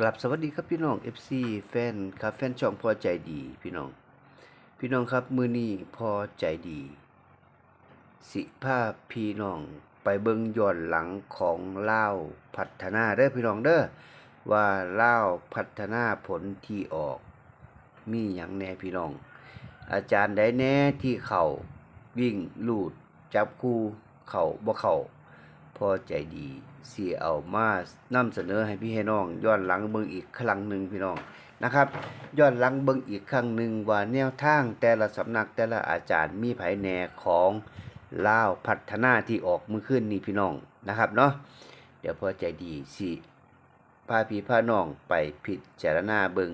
กลับสวัสดีครับพี่น้อง FC แฟนครับแฟนช่องพอใจดีพี่น้อง พี่น้องครับมือนี้พอใจดี สิภาพพี่น้องไปเบิ่งย้อนหลังของเล่าพัฒนาเด้อพี่น้องเด้อว่าเล่าพัฒนาผลที่ออก มีอย่างแน่พี่น้อง อาจารย์ได้แน่ที่เข่าวิ่งลูด จับคู่เข่าบ่เข่าพอใจดี สิเอามานำเสนอให้พี่ให้น้องย้อนหลังเบิ่งอีกครั้งหนึ่งพี่น้องนะครับย้อนหลังเบิ่งอีกครั้งหนึ่งว่าแนวทางแต่ละสำนักแต่ละอาจารย์มีไผแหน่ของเลาพัฒนาที่ออกมือขึ้นนี่พี่น้องนะครับเนาะเดี๋ยวพอใจดีสิพาพี่พาน้องไปพิจารณาเบิง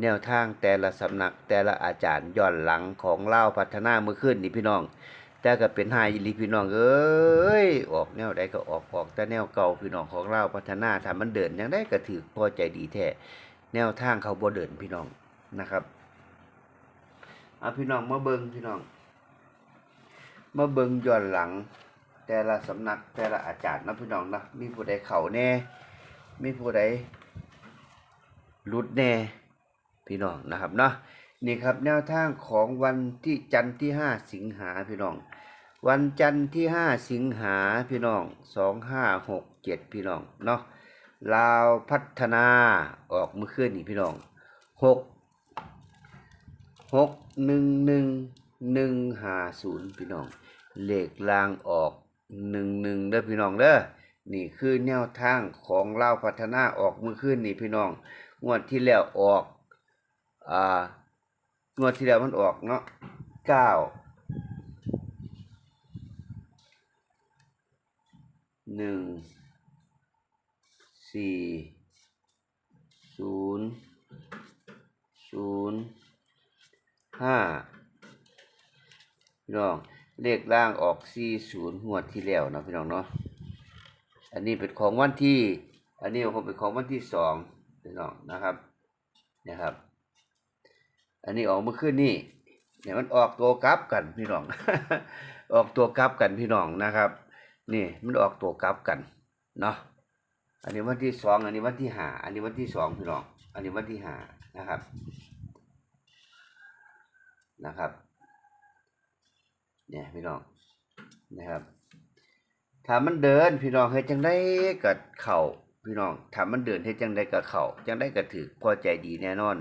แนวทางแต่ละสำนักแต่ละอาจารย์ย้อนหลังของเล่าพัฒนาเมื่อคืนนี่พี่น้อง แต่ก็เป็นหายอีลีพี่น้องเอ้ยออกแนวใดก็ออกออกแต่แนวเก่าพี่น้องของเราพัฒนาถ้ามันเดินยังได้ก็ถือพอใจดีแท้แนวทางเขาบ่เดินพี่น้องนะครับเอาพี่น้องมาเบิงพี่น้องมาเบิงย้อนหลัง แต่ละสำนักแต่ละอาจารย์นะพี่น้องนะมีผู้ใดเข้าแน่มีผู้ใดหลุดแน่พี่น้องนะครับเนาะ นี่ครับแนวทางของวันที่จันทร์ที่ 5 สิงหาพี่น้อง วันจันทร์ที่ 5 สิงหาพี่น้อง 2567 พี่น้องเนาะลาวพัฒนาออกเมื่อคืนนี่พี่น้อง 6 6 1 1 1 5 0 พี่น้องเลขลางออก 1 1เด้อพี่น้องเด้อนี่คือแนวทางของลาวพัฒนาออกเมื่อคืนนี่พี่น้องงวดที่แล้วออกอ่า งวดที่แล้วมันออกเนาะเก้าหนึ่งสี่ศูนย์ศูนย์ห้าพี่น้องเลขล่างออกสี่ศูนย์งวดที่แล้วเนาะพี่น้องเนาะอันนี้เป็นของวันที่ อันนี้คงเป็นของวันที่สองพี่น้องนะครับนะครับ อันนี้ออกเมื่อคืนนี่เนี่ยมันออกตัวกลับกันพี่น้อง ออกตัวกลับกันพี่น้องนะครับ นี่มันออกตัวกลับกันเนาะอันนี้วันที่สองอันนี้วันที่ห้าอันนี้วันที่สองพี่น้อง อันนี้วันที่ห้านะครับนะครับเนี่ยพี่น้องนะครับถ้ามันเดินพี่น้องเฮ็ดจังได้กับเข่าพี่น้องถ้ามันเดินเฮ็ดจังได้กับเข่าจังได้กับถือพอใจดีแน่นอน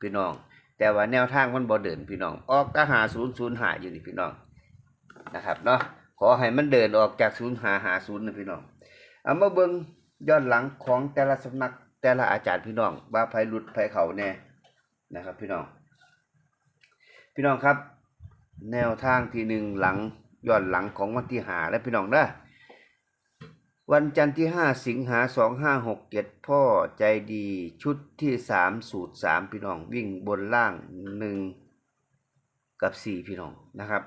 พี่น้อง แต่ว่าแนวทางมันบ่เดินพี่น้อง ออกก็หาศูนย์ศูนย์หาอยู่นี่พี่น้องนะครับเนาะขอให้มันเดินออกจากศูนย์หาหาศูนย์นะพี่น้องเอามาเบิ่งย้อนหลังของแต่ละสำนักแต่ละอาจารย์พี่น้องว่าไผหลุดไผเขาแน่นะครับ พี่น้อง พี่น้องครับ แนวทางที่หนึ่งหลังย้อนหลังของวันที่หาและพี่น้องเด้อ วันจันทร์ที่ห้าสิงหาสองห้าหกเจ็ดพ่อใจดีชุดที่สามสูตรสามพี่น้องวิ่งบนล่างหนึ่งกับสี่พี่น้องนะครับ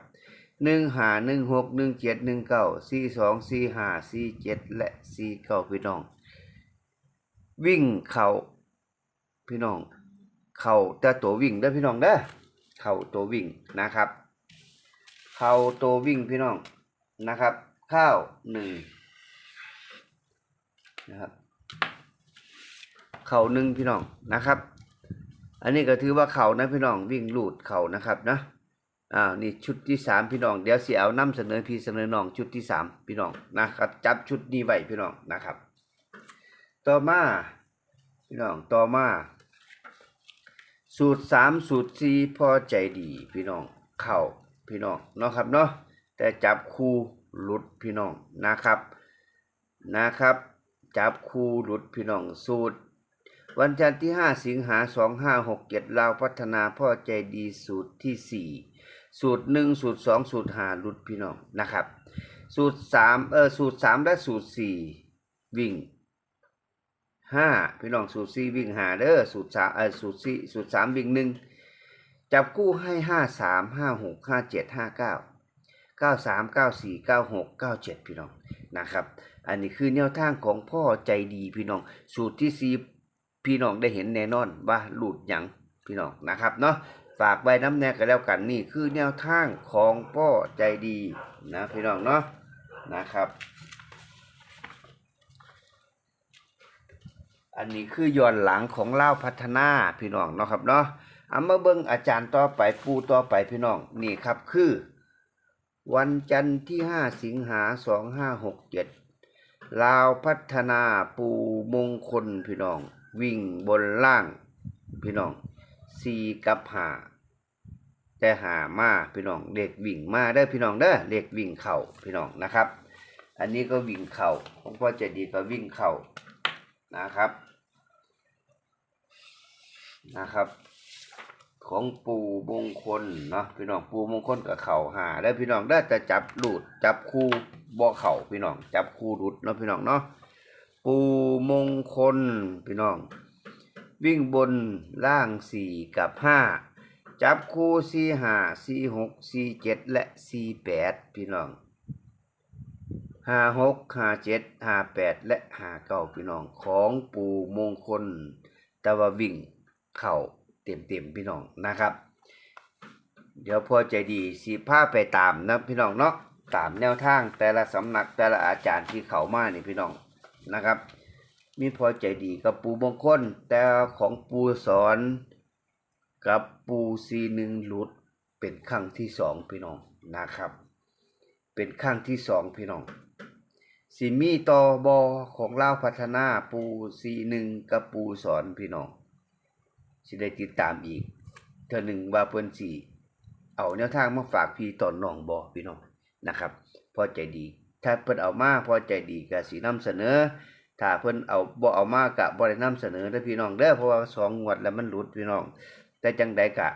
หนึ่งหาหนึ่งหกหนึ่งเจ็ดหนึ่งเก้าสี่สองสี่หาสี่เจ็ดและสี่เก้าพี่น้อง วิ่งเข่าพี่น้อง เข่าแต่ตัววิ่งเด้อพี่น้องเด้อเข่าตัววิ่งนะครับ เข่าตัววิ่งพี่น้องนะครับ ข้าวหนึ่ง นะครับ เข่าหนึ่งพี่น้องนะครับ อันนี้ก็ถือว่าเข่านะพี่น้องวิ่งลูดเข่านะครับนะอ่านี่ชุดที่สามพี่น้องเดี๋ยวเสียเอานำเสนอพี่เสนอน้องชุดที่สามพี่น้องนะครับจับชุดนี้ไว้พี่น้องนะครับ ต่อมาพี่น้องต่อมาสูตรสามสูตรสี่พอใจดีพี่น้องเข่าพี่น้องเนาะครับเนาะแต่จับคู่หลุดพี่น้องนะครับนะครับ จับคู่หลุดพี่น้องสูตร วันจันทร์ที่ 5 สิงหา 2567ลาวพัฒนาพ่อใจดีสูตรที่ 4 สูตร 1 สูตร 2 สูตร5หลุดพี่น้องนะครับ สูตร3เออสูตร 3 และสูตร 4 วิ่ง 5 พี่น้องสูตร 4 วิ่ง5เด้อสูตร3เออสูตร4สูตร 3 วิ่ง 1 จับคู่ให้ 5 3 5 6 5 7 5 9 9 3 9 4 9 6 9 7 พี่น้อง นะครับ อันนี้คือแนวทางของพ่อใจดีพี่น้อง สูตรที่4พี่น้องได้เห็นแน่นอนว่าหลุดหยังพี่น้องนะครับเนาะฝากไว้น้ำแน่กันแล้วกันนี่คือแนวทางของพ่อใจดีนะพี่น้องเนาะนะครับ อันนี้คือย้อนหลังของเล่าพัฒนาพี่น้องเนาะครับเนาะเอามาเบิ่งอาจารย์ต่อไปปูต่อไปพี่น้องนี่ครับคือ วันจันทร์ที่ 5 สิงหา 2567 ลาวพัฒนาปูมงคลพี่น้อง วิ่งบนล่าง พี่น้องสี่กับหาแต่หามาพี่น้องเด็กวิ่งมาเด้อพี่น้องเด้อเด็กวิ่งเข่าพี่น้องนะครับ อันนี้ก็วิ่งเข่าของพ่อเจดีก็วิ่งเข่านะครับนะครับ ของปูมงคลเนาะพี่น้องปูมงคลกับเข่าหาแล้วพี่น้องได้จะจับหลุดจับคู่บ่อเข่าพี่น้อง จับคู่หลุดเนาะพี่น้องเนาะปูมงคลพี่น้อง วิ่งบนล่างสี่กับห้าจับคู่สี่ห้าสี่หกสี่เจ็ดและสี่แปดพี่น้องห้าหกห้าเจ็ดห้าแปดและห้าเก้าพี่น้องของปู่มงคลแต่ว่าวิ่งเข่า เต็มเต็มๆพี่น้องนะครับ เดี๋ยวพอใจดีสีผ้าไปตามนะพี่น้องเนาะตามแนวทางแต่ละสำนักแต่ละอาจารย์ที่เขามานี่พี่น้องนะครับ มีพอใจดีกับปูมงคลแต่ของปูสอนกับปูซีหนึ่งหลุดเป็นครั้งที่สองพี่น้องนะครับ เป็นครั้งที่สองพี่น้องสิมีต่อบอของเล่าพัฒนาปูซีหนึ่งกับปูสอนพี่น้อง สิได้ติดตามอีกเท่าหนึ่งว่าเพิ่นสีเอาแนวทางมาฝากพี่ตอนน้องบอพี่น้องนะครับ พอใจดี ถ้าเพิ่นเอามาพอใจดีก็สีนำเสนอ ถ้าเพิ่นเอาบ่เอามากะบ่ได้นำเสนอเด้อพี่น้องเด้อเพราะว่าสองงวดแล้วมันหลุดพี่น้อง แต่จังใดกะ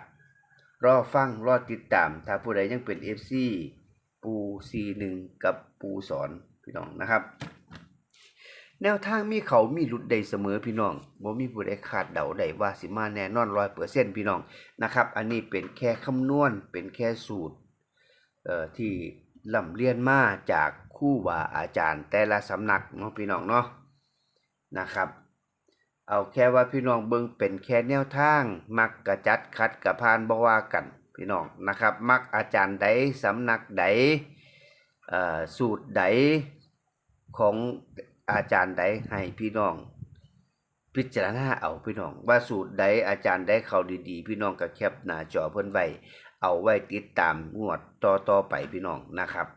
รอฟังรอติดตาม ถ้าผู้ใดยังเป็น FC ปู C1 กับปูสอนพี่น้องนะครับ แนวทางมีเขามีหลุดใดเสมอพี่น้องบ่มีผู้ใดคาดเดาได้ว่าสิมาแน่นอน100%พี่น้องนะครับ อันนี้เป็นแค่คำนวณเป็นแค่สูตรเอ่อที่ลำเรียนมาจากคู่บาอาจารย์ แต่ละสำนักเนาะพี่น้องเนาะนะครับ เอาแค่ว่าพี่น้องเบิ่งเป็นแค่แนวทาง มักกระจัดคัดกระพานบ่ว่ากันพี่น้องนะครับ มักอาจารย์ใดสำนักใดเอ่อสูตรใดของ อาจารย์ใดให้พี่น้อง พิจารณาเอาพี่น้อง ว่าสูตรใดอาจารย์ใดเข้าดีๆ พี่น้องก็แคปหน้าจอเพิ่นไว้เอาไว้ติดตามงวดต่อต่อไปพี่น้องนะครับ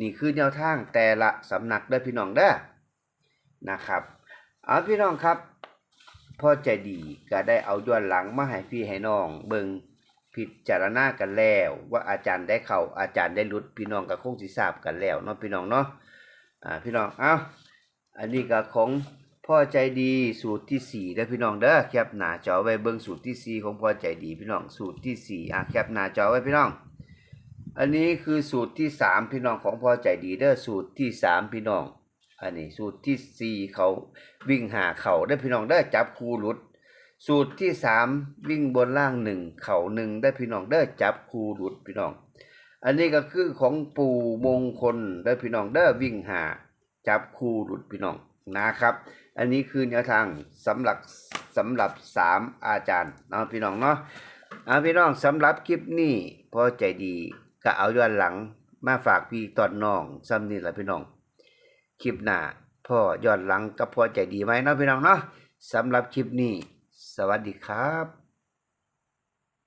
นี่คือแนวทางแต่ละสำนักเด้พี่น้องเด้นะครับเอาพี่น้องครับพ่อใจดีก็ได้เอาย้อนหลังมาให้พี่ให้น้อง เบิงพิจารณากันแล้ว ว่าอาจารย์ได้เข้าอาจารย์ได้หลุดพี่น้องก็คงสิทราบกันแล้วเนาะพี่น้องเนาะอ่าพี่น้องเอา อันนี้ก็ของพ่อใจดีสูตรที่สี่เด้อพี่น้องเด้อแคปหน้าจอไว้เบิ่งสูตรที่สี่ของพ่อใจดีพี่น้องสูตรที่สี่อะแคปหน้าจอไว้พี่น้อง อันนี้คือสูตรที่สามพี่น้องของพ่อใจดีเด้อสูตรที่สามพี่น้อง อันนี้สูตรที่สี่เขาวิ่งหาเขาได้พี่น้องได้อจับคูหลุด สูตรที่สามวิ่งบนล่างหนึ่งเข่าหนึ่งได้พี่น้องได้อจับคูหลุดพี่น้อง อันนี้ก็คือของปู่มงคลได้พี่น้องได้อวิ่งหา จับคู่หลุดพี่น้องนะครับ อันนี้คือแนวทางสำหรับสำหรับสามอาจารย์นะพี่น้องเนาะเอาพี่น้องสำหรับคลิปนี้พอใจดีก็เอาย้อนหลังมาฝากพี่ตอนน้องซ้ำนี่แหละพี่น้องคลิปหน้าพ่อย้อนหลังกับพ่อใจดีไหมเนาะพี่น้องเนาะสำหรับคลิปนี้ สวัสดีครับ